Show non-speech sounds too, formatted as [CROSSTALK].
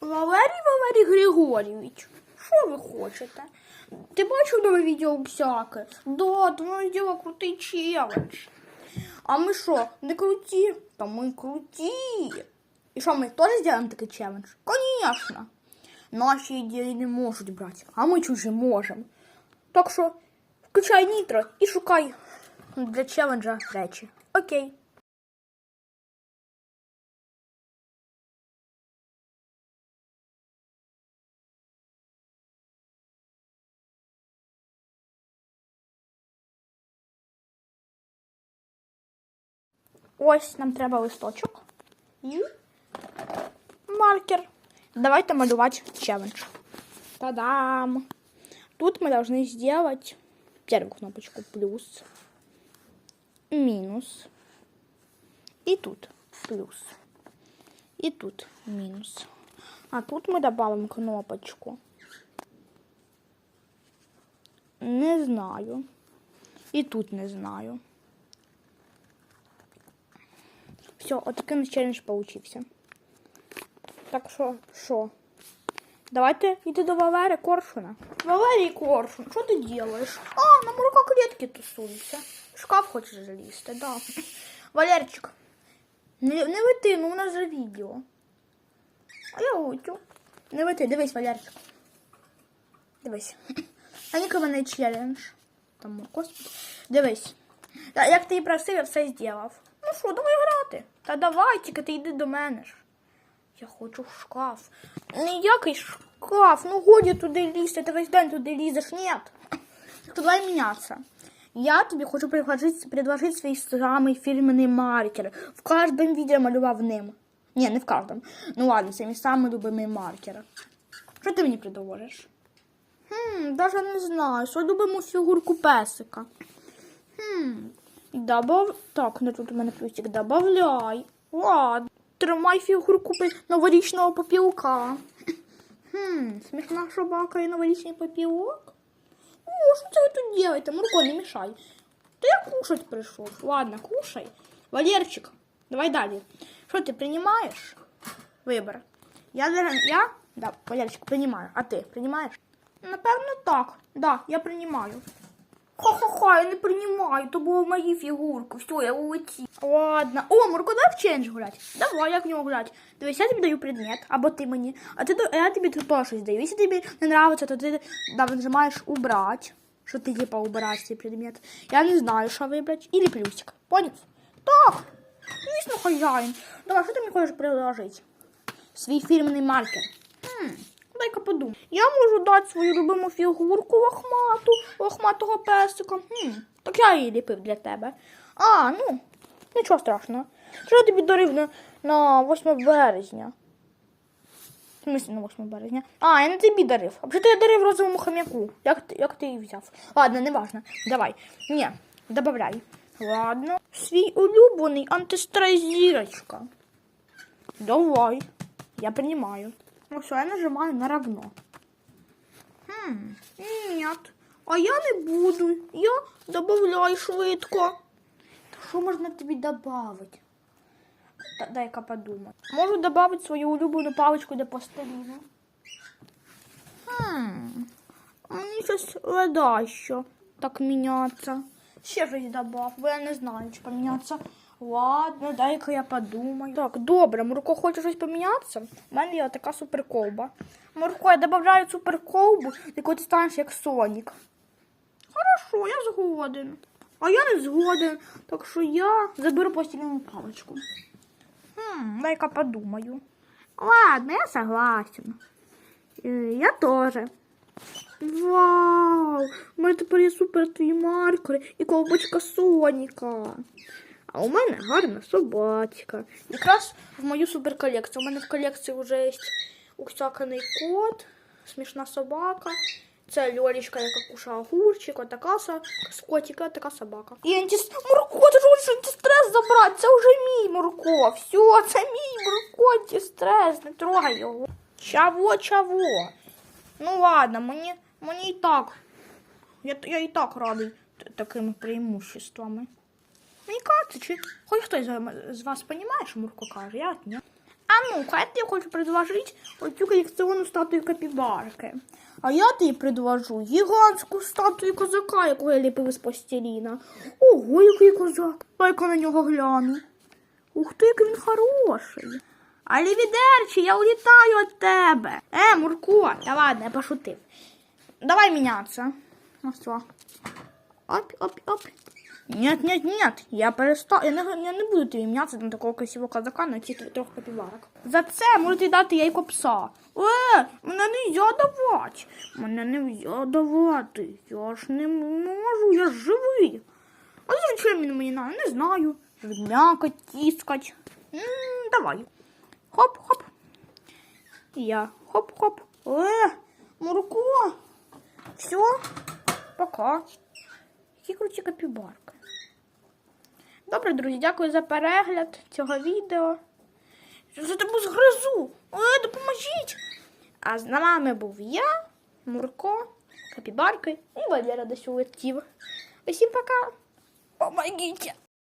Валерій Валерій Григорійович, що ви хочете? Ти бачив нове відео всяке? Да, ми зробила крутий челендж. А ми що, не круті? Та ми круті. І що, ми теж зробимо такий челендж? Конечно. Наші ідеї не можуть брати, а ми чужі можемо. Так що включай нітро і шукай для челенджа речі. Окей. Ось нам треба листочок і маркер. Давайте малювать челлендж. Та-дам! Тут мы должны сделать первую кнопочку плюс, минус, и тут плюс, и тут минус. А тут мы добавим кнопочку. Не знаю. І тут не знаю. Все, отакий наш челлендж получився. Так що, що? Давайте йти до Валери Коршуна. Валерій Коршун, що ти робиш? А, на мурка клітки тусуються. Шкаф хочеш залізти, да. Валерчик, не, не лети, ну у нас же відео. А я летю. Не лети, дивись, Валерчик. Дивись. [CLEARS THROAT] А ніколи не челлендж. Там, господи. Дивись. Як ти і просив, я все зробив. Ну що, давай грати. Та давай, тільки ти йди до мене ж. Я хочу в шкаф. Ніякий шкаф. Ну годі туди лізти, ти весь день туди лізеш. То давай мінятися. Я тобі хочу предложить, свій самий фірменний маркер. В кожному відео малював ним. Ні, не в кожному. Ну ладно, це мій самий любимий маркер. Що ти мені предложиш? Хм, даже не знаю. Свою любиму фігурку песика. Хм, добав... Так, ну тут у мене плюсик. Добавляй. Ладно. Тримай фігурку новорічного попілка. Хм, смішна собака і новорічний попілок. О, що це ви тут делаєте? Мурко, не мішай. Я кушать прийшов. Ладно, кушай. Валерчик, давай далі. Що ти приймаєш? Вибір. Я, я? Да, Валерчик, приймаю. А ти приймаєш? Напевно, так. Да, я приймаю. Ха-ха-ха, я не приймаю, то була мої фігурки. Все, я улетів. Ладно. О, Мурко, давай в челендж гулять. Давай, як в нього гулять. Дивись, я тобі даю предмет, або ти мені, а ти я тобі теж щось даю. Якщо тобі не нравиться, то ти да, нажимаєш убрать. Що ти типа убираєш цей предмет. Я не знаю, що вибрати. Или плюсик. Поняв? Так. Звісно, хазяїн. Давай, що ти мені хочеш предложити? Свій фірменний маркер. Хм, дай-ка подумай. Я можу дати свою любиму фігурку лохмату, лохматого песика. Хм, так я її ліпив для тебе. А, ну, нічого страшного. Що я тобі дарив на, на 8 березня? В смысле на 8 березня? А, я не тобі дарив. А взагалі я дарив розовому хомяку. Як як ти її взяв? Ладно, не важно. Давай. Ні, добавляй. Ладно. Свій улюблений антистрес зірочка. Давай. Я принимаю. Ну все, я нажимаю на равно. Хм, нет. А я не буду. Я добавляю швидко. Що можна тобі добавити? Та- Дай-ка подумати. Можу добавити свою улюблену паличку для пластиліну. Хм. Мені щось ледащо так мінятися. Ще щось добав, бо я не знаю, чи помінятися. Ладно, дай-ка я подумаю. Так, добре, Мурко хоче щось помінятися. У мене є така суперковба. Мурко, я додаю суперковбу, яку ти станеш як Сонік. Хорошо, я згоден. А я не згоден, так що я заберу пластилінову паличку. Хм, дай-ка подумаю. Ладно, я согласен. Э, Я тоже. Вау! У мене тепер є супер твій маркер і колбочка Соніка. А у мене гарна собачка. Якраз в мою суперколекцію. У мене в колекції вже є усяканий кот, смішна собака. Це Льолічка, яка кушає огурчик, отака з котика, така собака. І антис... Мурко, ти хочеш антистрес забрати, це вже мій Мурко. Все, це мій Мурко, антистрес, не трогай його. Чого, чого? Ну ладно, мені, мені і так. Я, я і так радий такими преимуществами. Мені кажеться, чи хоч хтось з, вас розуміє, що Мурко каже, я ні. А ну-ка, я хочу предложить оцю колекціонну статую капібарки. А я тобі предложу гігантську статую козака, яку я ліпив з пластиліна. Ого, який козак. Дай-ка на нього гляну. Ух ти, який він хороший. Алівідерчі, я улітаю від тебе. Е, Мурко, та ладно, я пошутив. Давай мінятися. Ну все. Оп, оп, оп. Нет, нет, нет, я перестав. Я не, я не буду тобі мінятися на такого красивого казака на ці трьох капіварок. За це можете дати яйко пса. Е, мене не можна давати. Мене не можна давати. Я ж не можу, я ж живий. А зачем він мені надо? Не знаю. Жмякать, тискать. М, давай. Хоп, хоп. Я. Хоп-хоп. Е, Мурко. Все. Пока. Які круті капібарки. Добре, друзі, дякую за перегляд цього відео. За тебе згризу. Ой, допоможіть. А з нами був я, Мурко, Капібарки і Валера десь улетів. Усім пока. Помогите.